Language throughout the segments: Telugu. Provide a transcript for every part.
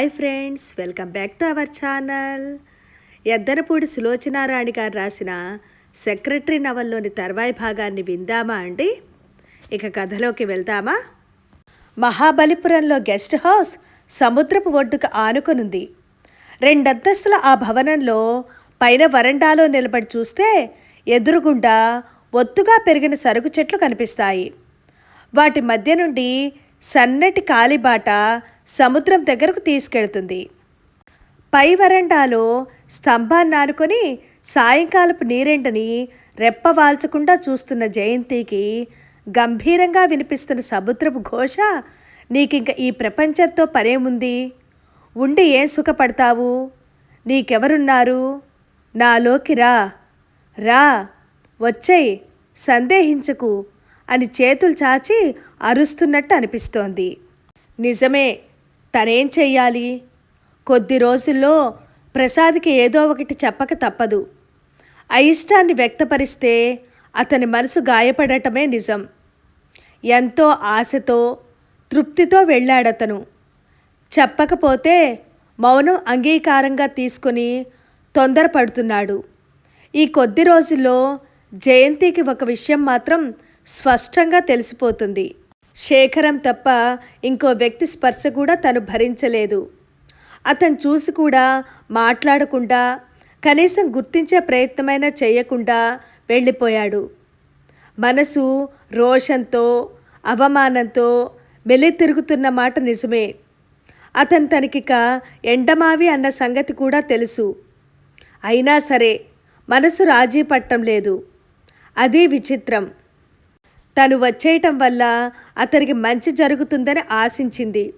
Hi friends welcome back to our channel. Yeddanapudi Sulochanarani garu రాసిన సెక్రటరీ నవల్లోని తర్వాయి భాగాన్ని విందామా అండి? ఇక కథలోకి వెళ్దామా? మహాబలిపురంలో గెస్ట్ హౌస్ సముద్రపు ఒడ్డుకు ఆనుకొనుంది. రెండంతస్తుల ఆ భవనంలో పైన వరండాలో నిలబడి చూస్తే ఎదురుగుండా ఒత్తుగా పెరిగిన సరుకు చెట్లు కనిపిస్తాయి. వాటి మధ్య నుండి సన్నటి కాలిబాట సముద్రం దగ్గరకు తీసుకెళ్తుంది. పై వరండాలో స్తంభాన్ని ఆనుకొని సాయంకాలపు నీరెండని రెప్పవాల్చకుండా చూస్తున్న జయంతికి గంభీరంగా వినిపిస్తున్న సముద్రపు ఘోష నీకింక ఈ ప్రపంచంతో పనేముంది ఉండి ఏం సుఖపడతావు? నీకెవరున్నారు? నాలోకి రా. రా. వచ్చేయ్. సందేహించకు అని చేతులు చాచి అరుస్తున్నట్టు అనిపిస్తోంది. నిజమే. తనేం చెయ్యాలి? కొద్ది రోజుల్లో ప్రసాద్కి ఏదో ఒకటి చెప్పక తప్పదు. అయిష్టాన్ని వ్యక్తపరిస్తే అతని మనసు గాయపడటమే నిజం. ఎంతో ఆశతో తృప్తితో వెళ్ళాడతను. చెప్పకపోతే మౌనం అంగీకారంగా తీసుకుని తొందరపడుతున్నాడు. ఈ కొద్ది రోజుల్లో జయంతికి ఒక విషయం మాత్రం స్పష్టంగా తెలిసిపోతుంది. శేఖరం తప్ప ఇంకో వ్యక్తి స్పర్శ కూడా తను భరించలేదు. అతను చూసి కూడా మాట్లాడకుండా కనీసం గుర్తించే ప్రయత్నమైనా చేయకుండా వెళ్ళిపోయాడు. మనసు రోషంతో అవమానంతో మెలి తిరుగుతున్న మాట నిజమే. అతను తనకిక ఎండమావి అన్న సంగతి కూడా తెలుసు. అయినా సరే మనసు రాజీ పట్టం లేదు. అది విచిత్రం. తను వచ్చేయటం వల్ల అతనికి మంచి జరుగుతుందని ఆశించింది.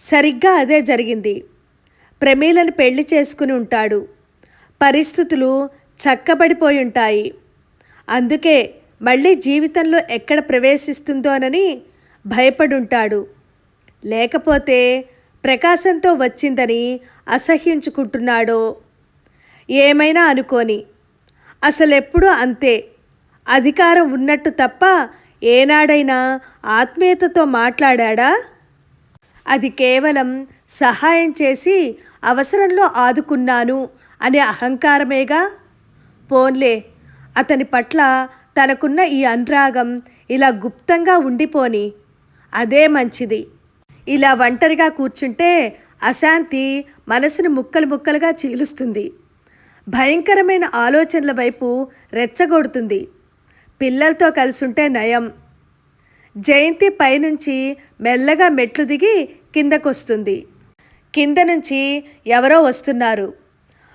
సరిగ్గా అదే జరిగింది. ప్రమీలను పెళ్ళి చేసుకుని ఉంటాడు. పరిస్థితులు చక్కబడిపోయి ఉంటాయి. అందుకే మళ్ళీ జీవితంలో ఎక్కడ ప్రవేశిస్తుందోనని భయపడుంటాడు. లేకపోతే ప్రకాశంతో వచ్చిందని అసహ్యించుకుంటున్నాడో? ఏమైనా అనుకోని. అసలెప్పుడూ అంతే. అధికారం ఉన్నట్టు తప్ప ఏనాడైనా ఆత్మీయతతో మాట్లాడా అది కేవలం సహాయం చేసి అవసరంలో ఆదుకున్నాను అనే అహంకారమేగా? పోన్లే అతని పట్ల తనకున్న ఈ అనురాగం ఇలా గుప్తంగా ఉండిపోని. అదే మంచిది. ఇలా ఒంటరిగా కూర్చుంటే అశాంతి మనసును ముక్కలు ముక్కలుగా చీలుస్తుంది. భయంకరమైన ఆలోచనల వైపు రెచ్చగొడుతుంది. పిల్లలతో కలిసి ఉంటే నయం. జయంతి పైనుంచి మెల్లగా మెట్లు దిగి కిందకొస్తుంది. కింద నుంచి ఎవరో వస్తున్నారు.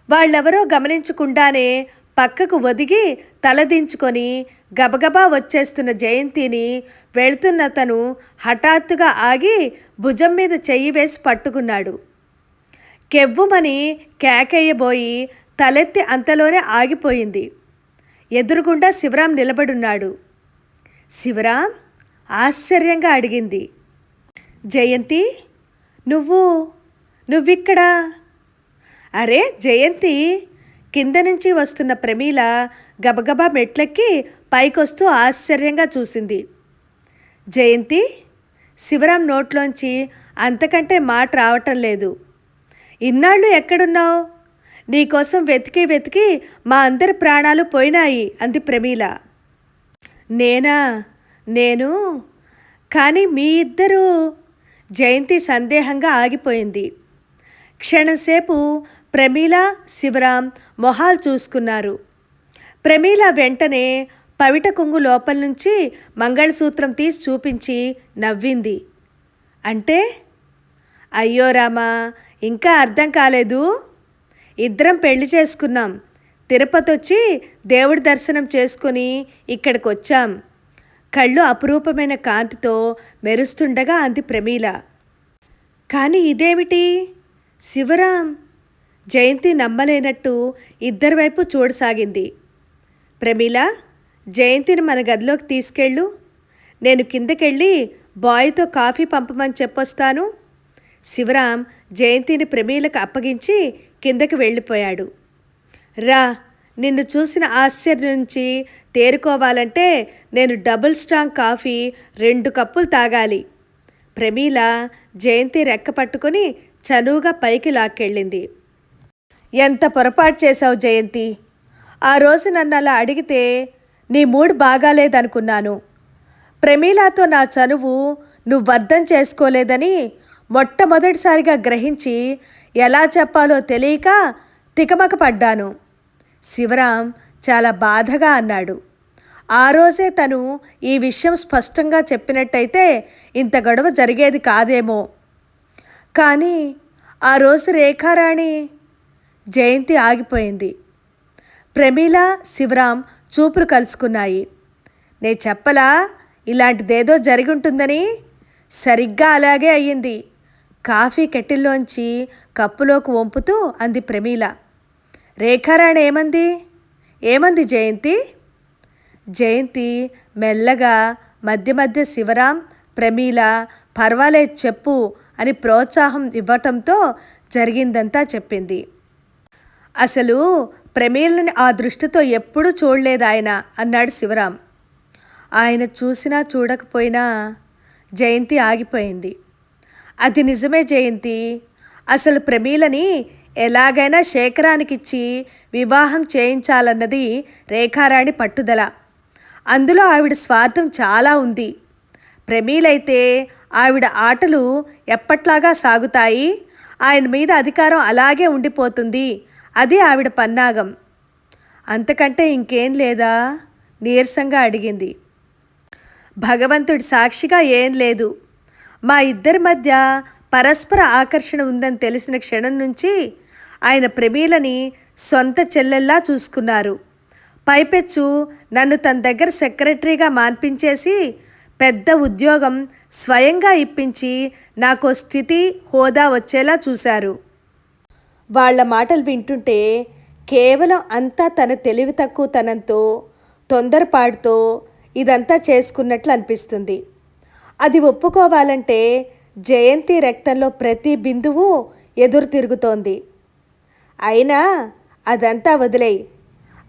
వాళ్ళెవరో గమనించకుండానే పక్కకు ఒదిగి తలదించుకొని గబగబా వచ్చేస్తున్న జయంతిని వెళ్తున్న తను హఠాత్తుగా ఆగి భుజం మీద చెయ్యి వేసి పట్టుకున్నాడు. కెవ్వుమని కేకేయబోయి తలెత్తి అంతలోనే ఆగిపోయింది. ఎదురుగుండా శివరాం నిలబడున్నాడు. శివరాం ఆశ్చర్యంగా అడిగింది జయంతి నువ్వు నువ్విక్కడా? అరే జయంతి కింద నుంచి వస్తున్న ప్రమీల గబగబా మెట్లెక్కి పైకొస్తూ ఆశ్చర్యంగా చూసింది. జయంతి శివరాం నోట్లోంచి అంతకంటే మాట రావటం లేదు. ఇన్నాళ్ళు ఎక్కడున్నావు? నీకోసం వెతికి వెతికి మా అందరి ప్రాణాలు పోయినాయి అంది ప్రమీల. నేనా? నేను? కానీ మీ ఇద్దరూ జయంతి సందేహంగా ఆగిపోయింది. క్షణంసేపు ప్రమీల శివరాం మొహాలు చూసుకున్నారు. ప్రమీల వెంటనే పవిట కొంగు లోపల నుంచి మంగళసూత్రం తీసి చూపించి నవ్వింది. అంటే? అయ్యో రామా ఇంకా అర్థం కాలేదు. ఇద్దరం పెళ్ళి చేసుకున్నాం. తిరుపతి వచ్చి దేవుడి దర్శనం చేసుకుని ఇక్కడికి వచ్చాం కళ్ళు అపురూపమైన కాంతితో మెరుస్తుండగా అంది ప్రమీల. కానీ ఇదేమిటి? శివరాం! జయంతి నమ్మలేనట్టు ఇద్దరి వైపు చూడసాగింది. ప్రమీల జయంతిని మన గదిలోకి తీసుకెళ్ళు. నేను కిందకెళ్ళి బాయ్తో కాఫీ పంపమని చెప్పొస్తాను. శివరాం జయంతిని ప్రమీలకు అప్పగించి కిందకి వెళ్ళిపోయాడు. రా నిన్ను చూసిన ఆశ్చర్యం నుంచి తేరుకోవాలంటే నేను డబుల్ స్ట్రాంగ్ కాఫీ రెండు కప్పులు తాగాలి. ప్రమీల జయంతి రెక్క పట్టుకుని చనువుగా పైకి లాక్కెళ్ళింది. ఎంత పొరపాటు చేశావు జయంతి? ఆ రోజు నన్ను అలా అడిగితే నీ మూడ్ బాగాలేదనుకున్నాను. ప్రమీలాతో నా చనువు నువ్వు అర్థం చేసుకోలేదని మొట్టమొదటిసారిగా గ్రహించి ఎలా చెప్పాలో తెలియక తికమక పడ్డాను. శివరాం చాలా బాధగా అన్నాడు. ఆ రోజే తను ఈ విషయం స్పష్టంగా చెప్పినట్టయితే ఇంత గొడవ జరిగేది కాదేమో. కానీ ఆ రోజు రేఖారాణి జయంతి ఆగిపోయింది. ప్రమీల శివరాం చూపులు కలుసుకున్నాయి. నే చెప్పలా ఇలాంటిదేదో జరిగి ఉంటుందని సరిగ్గా అలాగే అయ్యింది. కాఫీ కెటిల్లోంచి కప్పులోకి వంపుతూ అంది ప్రమీల. రేఖారాణి ఏమంది? ఏమంది జయంతి? జయంతి మెల్లగా మధ్య మధ్య శివరాం ప్రమీల పర్వాలేదు చెప్పు అని ప్రోత్సాహం ఇవ్వటంతో జరిగిందంతా చెప్పింది. అసలు ప్రమీలని ఆ దృష్టితో ఎప్పుడూ చూడలేదు ఆయన అన్నాడు శివరాం. ఆయన చూసినా చూడకపోయినా జయంతి ఆగిపోయింది. అది నిజమే జయంతి. అసలు ప్రమీలని ఎలాగైనా శేఖరానికిచ్చి వివాహం చేయించాలన్నది రేఖారాణి పట్టుదల. అందులో ఆవిడ స్వార్థం చాలా ఉంది. ప్రమీలైతే ఆవిడ ఆటలు ఎప్పట్లాగా సాగుతాయి? ఆయన మీద అధికారం అలాగే ఉండిపోతుంది. అది ఆవిడ పన్నాగం. అంతకంటే ఇంకేం లేదా? నీరసంగా అడిగింది. భగవంతుడి సాక్షిగా ఏం లేదు. మా ఇద్దరి మధ్య పరస్పర ఆకర్షణ ఉందని తెలిసిన క్షణం నుంచి ఆయన ప్రమీలని సొంత చెల్లెల్లా చూసుకున్నారు. పైపెచ్చు నన్ను తన దగ్గర సెక్రటరీగా మాన్పించేసి పెద్ద ఉద్యోగం స్వయంగా ఇప్పించి నాకు స్థితి హోదా వచ్చేలా చూశారు. వాళ్ళ మాటలు వింటుంటే కేవలం అంతా తన తెలివి తక్కువతనంతో తొందరపాటుతో ఇదంతా చేసుకున్నట్లు అనిపిస్తుంది. అది ఒప్పుకోవాలంటే జయంతి రక్తంలో ప్రతి బిందువు ఎదురు తిరుగుతోంది. అయినా అదంతా వదిలేయి.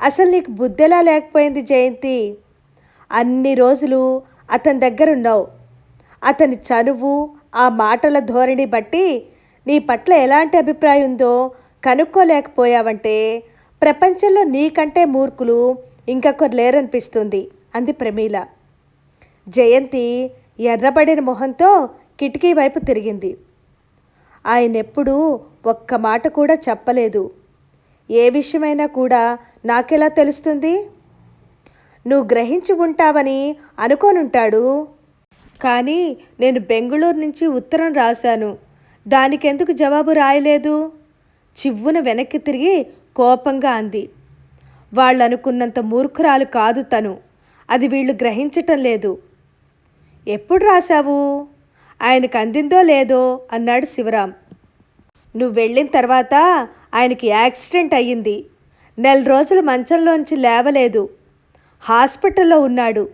అసలు నీకు బుద్ధెలా లేకపోయింది జయంతి? అన్ని రోజులు అతని దగ్గర ఉన్నావు. అతని చనువు ఆ మాటల ధోరణి బట్టి నీ పట్ల ఎలాంటి అభిప్రాయం ఉందో కనుక్కోలేకపోయావంటే ప్రపంచంలో నీకంటే మూర్ఖులు ఇంకొకరు లేరనిపిస్తుంది. అంది ప్రమీల. జయంతి ఎర్రబడిన మొహంతో కిటికీ వైపు తిరిగింది. ఆయనెప్పుడూ ఒక్క మాట కూడా చెప్పలేదు. ఏ విషయమైనా కూడా నాకెలా తెలుస్తుంది? నువ్వు గ్రహించి ఉంటావని అనుకోనుంటాడు. కానీ నేను బెంగుళూరు నుంచి ఉత్తరం రాశాను. దానికెందుకు జవాబు రాయలేదు? చివ్వున వెనక్కి తిరిగి కోపంగా అంది. వాళ్ళనుకున్నంత మూర్ఖురాలు కాదు తను. అది వీళ్ళు గ్రహించటం లేదు. ఎప్పుడు రాశావు? ఆయనకు అందిందో లేదో అన్నాడు శివరాం. నువ్వు వెళ్ళిన తర్వాత ఆయనకి యాక్సిడెంట్ అయ్యింది. నెల రోజులు మంచంలోంచి లేవలేదు. హాస్పిటల్లో ఉన్నాడు.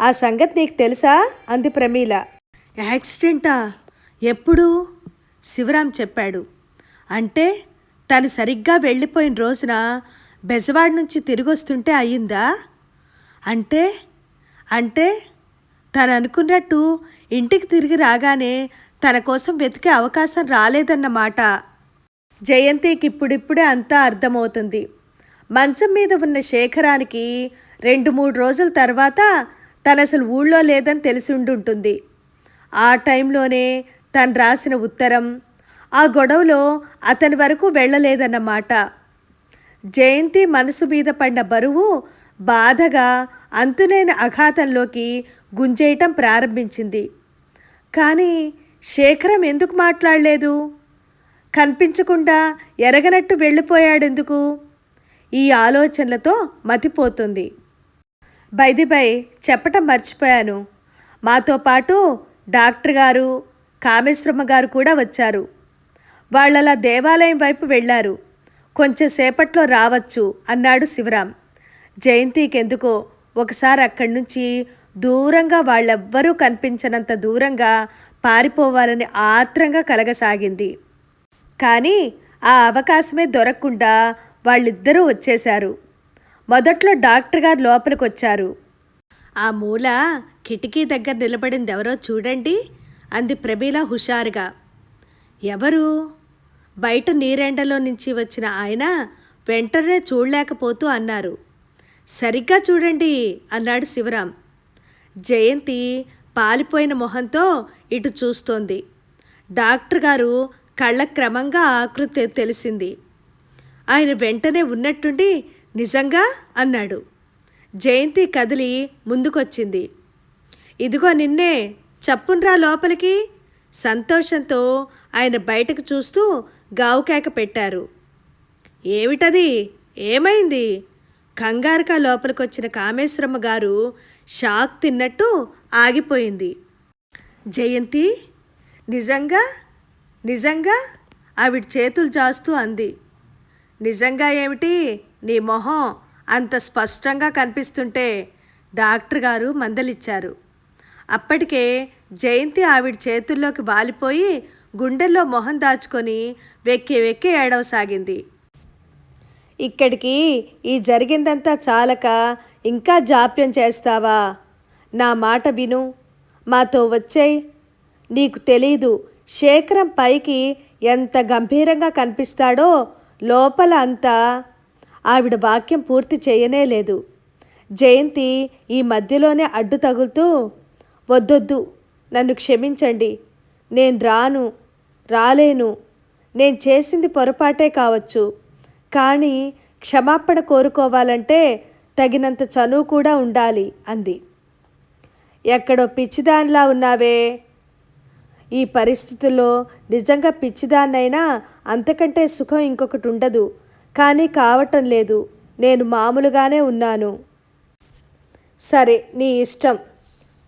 ఆ సంగతి నీకు తెలుసా? అంది ప్రమీల. యాక్సిడెంటా? ఎప్పుడు? శివరాం చెప్పాడు. అంటే తను సరిగ్గా వెళ్ళిపోయిన రోజున బెజవాడ నుంచి తిరిగొస్తుంటే అయ్యిందా? అంటే అంటే తను అనుకున్నట్టు ఇంటికి తిరిగి రాగానే తన కోసం వెతికే అవకాశం రాలేదన్నమాట. జయంతికి ఇప్పుడిప్పుడే అంతా అర్థమవుతుంది. మంచం మీద ఉన్న శేఖరానికి రెండు మూడు రోజుల తర్వాత తను అసలు ఊళ్ళో లేదని తెలిసి ఉండుంటుంది. ఆ టైంలోనే తను రాసిన ఉత్తరం ఆ గొడవలో అతని వరకు వెళ్ళలేదన్నమాట. జయంతి మనసు మీద పడిన బరువు బాధగా అంతులేని అఘాతంలోకి గుంజేయటం ప్రారంభించింది. కానీ శేఖరం ఎందుకు మాట్లాడలేదు? కనిపించకుండా ఎరగనట్టు వెళ్ళిపోయాడెందుకు? ఈ ఆలోచనలతో మతిపోతుంది. బైది బై చెప్పటం మర్చిపోయాను. మాతో పాటు డాక్టర్ గారు కామేశ్వరమ్మ గారు కూడా వచ్చారు. వాళ్ళలా దేవాలయం వైపు వెళ్ళారు. కొంచెం సేపట్లో రావచ్చు అన్నాడు శివరాం. జయంతికెందుకో? ఒకసారి అక్కడి నుంచి దూరంగా వాళ్ళెవ్వరూ కనిపించనంత దూరంగా పారిపోవాలని ఆత్రంగా కలగసాగింది. కానీ ఆ అవకాశమే దొరకకుండా వాళ్ళిద్దరూ వచ్చేశారు. మొదట్లో డాక్టర్ గారు లోపలికి వచ్చారు ఆ మూల కిటికీ దగ్గర నిలబడింది ఎవరో చూడండి అంది ప్రమీల హుషారుగా. ఎవరు? బయట నీరెండలో నుంచి వచ్చిన ఆయన వెంటనే చూడలేకపోతూ అన్నారు. సరిగ్గా చూడండి అన్నాడు శివరాం. జయంతి పాలిపోయిన మొహంతో ఇటు చూస్తోంది. డాక్టర్ గారు కళ్ళ క్రమంగా ఆకృతి తెలిసింది. ఆయన వెంటనే ఉన్నట్టుండి నిజంగా అన్నాడు. జయంతి కదిలి ముందుకొచ్చింది. ఇదిగో నిన్నే చప్పున్రా లోపలికి సంతోషంతో ఆయన బయటకు చూస్తూ గావుకేక పెట్టారు. ఏమిటది? ఏమైంది? కంగారుగా లోపలికొచ్చిన కామేశ్వరమ్మ గారు షాక్ తిన్నట్టు ఆగిపోయింది. జయంతి నిజంగా? నిజంగా? ఆవిడ చేతులు జాస్తూ అంది. నిజంగా ఏమిటి? నీ మొహం అంత స్పష్టంగా కనిపిస్తుంటే డాక్టర్ గారు మందలిచ్చారు. అప్పటికే జయంతి ఆవిడ చేతుల్లోకి వాలిపోయి గుండెల్లో మొహం దాచుకొని వెక్కి వెక్కి ఏడవసాగింది. ఇక్కడికి ఈ జరిగిందంతా చాలక ఇంకా జాప్యం చేస్తావా? నా మాట విను. మాతో వచ్చాయి. నీకు తెలీదు శేఖరం పైకి ఎంత గంభీరంగా కనిపిస్తాడో లోపల అంతా ఆవిడ వాక్యం పూర్తి చేయనే లేదు. జయంతి ఈ మధ్యలోనే అడ్డు తగులుతూ వద్దొద్దు నన్ను క్షమించండి. నేను రాను రాలేను. నేను చేసింది పొరపాటే కావచ్చు. కానీ క్షమాపణ కోరుకోవాలంటే తగినంత చనువు కూడా ఉండాలి అంది. ఎక్కడో పిచ్చిదానిలా ఉన్నావే. ఈ పరిస్థితుల్లో నిజంగా పిచ్చిదాన్నైనా అంతకంటే సుఖం ఇంకొకటి ఉండదు కానీ కావటం లేదు. నేను మామూలుగానే ఉన్నాను. సరే నీ ఇష్టం.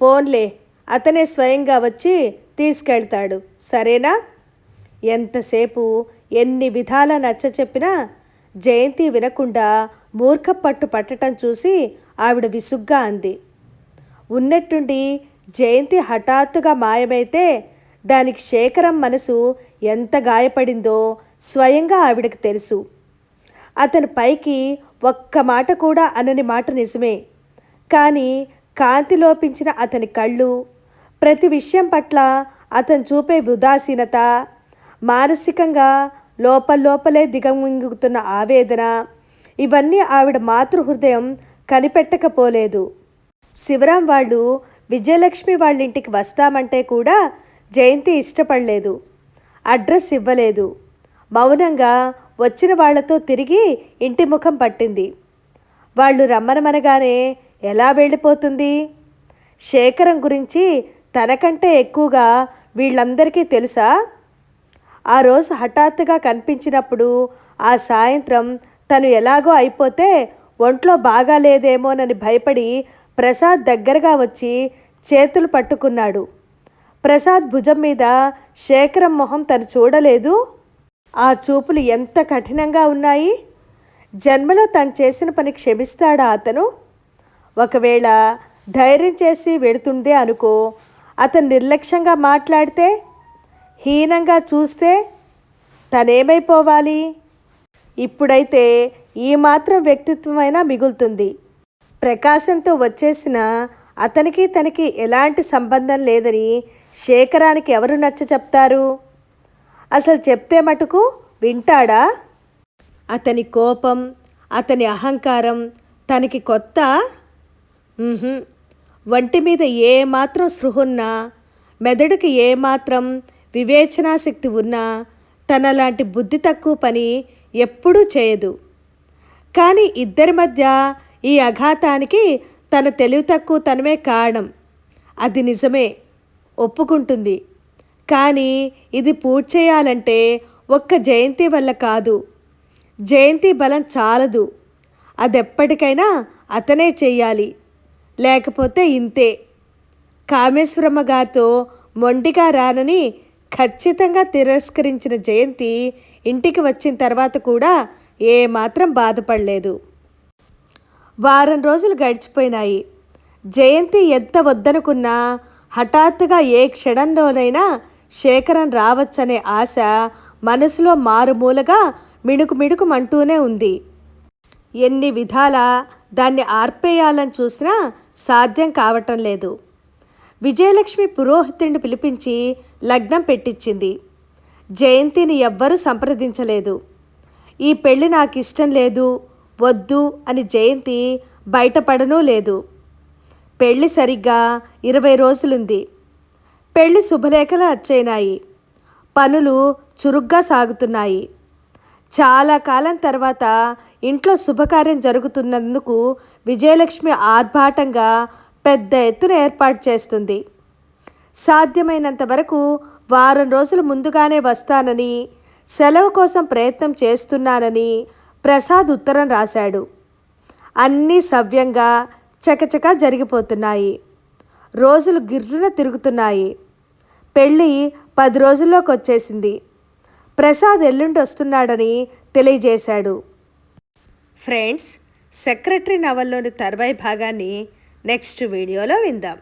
పోన్లే అతనే స్వయంగా వచ్చి తీసుకెళ్తాడు. సరేనా? ఎంతసేపు ఎన్ని విధాల నచ్చ చెప్పినా జయంతి వినకుండా మూర్ఖపట్టు పట్టటం చూసి ఆవిడ విసుగ్గా అంది. ఉన్నట్టుండి జయంతి హఠాత్తుగా మాయమైతే దానికి శేఖరం మనసు ఎంత గాయపడిందో స్వయంగా ఆవిడకి తెలుసు. అతని పైకి ఒక్క మాట కూడా అనని మాట నిజమే. కానీ కాంతి లోపించిన అతని కళ్ళు ప్రతి విషయం పట్ల అతను చూపే ఉదాసీనత మానసికంగా లోపల్లోపలే దిగమింగుతున్న ఆవేదన. ఇవన్నీ ఆవిడ మాతృహృదయం కనిపెట్టకపోలేదు. శివరాం వాళ్ళు విజయలక్ష్మి వాళ్ళ ఇంటికి వస్తామంటే కూడా జయంతి ఇష్టపడలేదు. అడ్రస్ ఇవ్వలేదు. మౌనంగా వచ్చిన వాళ్ళతో తిరిగి ఇంటి ముఖం పట్టింది. వాళ్ళు రమ్మనమనగానే ఎలా వెళ్ళిపోతుంది? శేఖరం గురించి తనకంటే ఎక్కువగా వీళ్ళందరికీ తెలుసా? ఆ రోజు హఠాత్తుగా కనిపించినప్పుడు ఆ సాయంత్రం తను ఎలాగో అయిపోతే ఒంట్లో బాగాలేదేమోనని భయపడి ప్రసాద్ దగ్గరగా వచ్చి చేతులు పట్టుకున్నాడు. ప్రసాద్ భుజం మీద శేఖరం మొహం తను చూడలేదు. ఆ చూపులు ఎంత కఠినంగా ఉన్నాయి? జన్మలో తను చేసిన పని క్షమిస్తాడా అతను? ఒకవేళ ధైర్యం చేసి వెడుతుందే అనుకో అతను నిర్లక్ష్యంగా మాట్లాడితే హీనంగా చూస్తే తనేమైపోవాలి? ఇప్పుడైతే ఈ మాత్రం వ్యక్తిత్వమైనా మిగులుతుంది. ప్రకాశంతో వచ్చేసిన అతనికి తనకి ఎలాంటి సంబంధం లేదని శేఖరానికి ఎవరు నచ్చ చెప్తారు? అసలు చెప్తే మటుకు వింటాడా? అతని కోపం అతని అహంకారం తనకి కొత్త? వంటి మీద ఏమాత్రం సృహున్నా మెదడుకి ఏమాత్రం వివేచనాశక్తి ఉన్నా తనలాంటి బుద్ధి తక్కువ పని ఎప్పుడూ చేయదు. కానీ ఇద్దరి మధ్య ఈ అఘాతానికి తన తెలివి తక్కువ తనమే కారణం. అది నిజమే ఒప్పుకుంటుంది. కానీ ఇది పూర్తి చేయాలంటే ఒక్క జయంతి వల్ల కాదు. జయంతి బలం చాలదు. అదెప్పటికైనా అతనే చెయ్యాలి లేకపోతే ఇంతే. కామేశ్వరమ్మ గారితో మొండిగా రానని ఖచ్చితంగా తిరస్కరించిన జయంతి ఇంటికి వచ్చిన తర్వాత కూడా ఏమాత్రం బాధపడలేదు. వారం రోజులు గడిచిపోయినాయి. జయంతి ఎంత వద్దనుకున్నా హఠాత్తుగా ఏ క్షణంలోనైనా శేఖరం రావచ్చనే ఆశ మనసులో మారుమూలగా మిణుకు మిణుకుమంటూనే ఉంది. ఎన్ని విధాల దాన్ని ఆర్పేయాలని చూసినా సాధ్యం కావటం లేదు. విజయలక్ష్మి పురోహితుడిని పిలిపించి లగ్నం పెట్టించింది. జయంతిని ఎవ్వరూ సంప్రదించలేదు. ఈ పెళ్ళి నాకు ఇష్టం లేదు వద్దు అని జయంతి బయటపడనూ లేదు. పెళ్ళి సరిగ్గా ఇరవై రోజులుంది. పెళ్ళి శుభలేఖలు అచ్చైనాయి పనులు చురుగ్గా సాగుతున్నాయి. చాలా కాలం తర్వాత ఇంట్లో శుభకార్యం జరుగుతున్నందుకు విజయలక్ష్మి ఆర్భాటంగా పెద్ద ఎత్తున ఏర్పాటు చేస్తుంది. సాధ్యమైనంత వరకు వారం రోజులు ముందుగానే వస్తానని సెలవు కోసం ప్రయత్నం చేస్తున్నానని ప్రసాద్ ఉత్తరం రాశాడు. అన్నీ సవ్యంగా చకచకా జరిగిపోతున్నాయి. రోజులు గిర్రున తిరుగుతున్నాయి. పెళ్ళి పది రోజుల్లోకి వచ్చేసింది. ప్రసాద్ ఎల్లుండి వస్తున్నాడని తెలియజేశాడు. ఫ్రెండ్స్ సెక్రటరీ నవల్లోని తర్వాయి భాగాన్ని నెక్స్ట్ వీడియోలో విందాం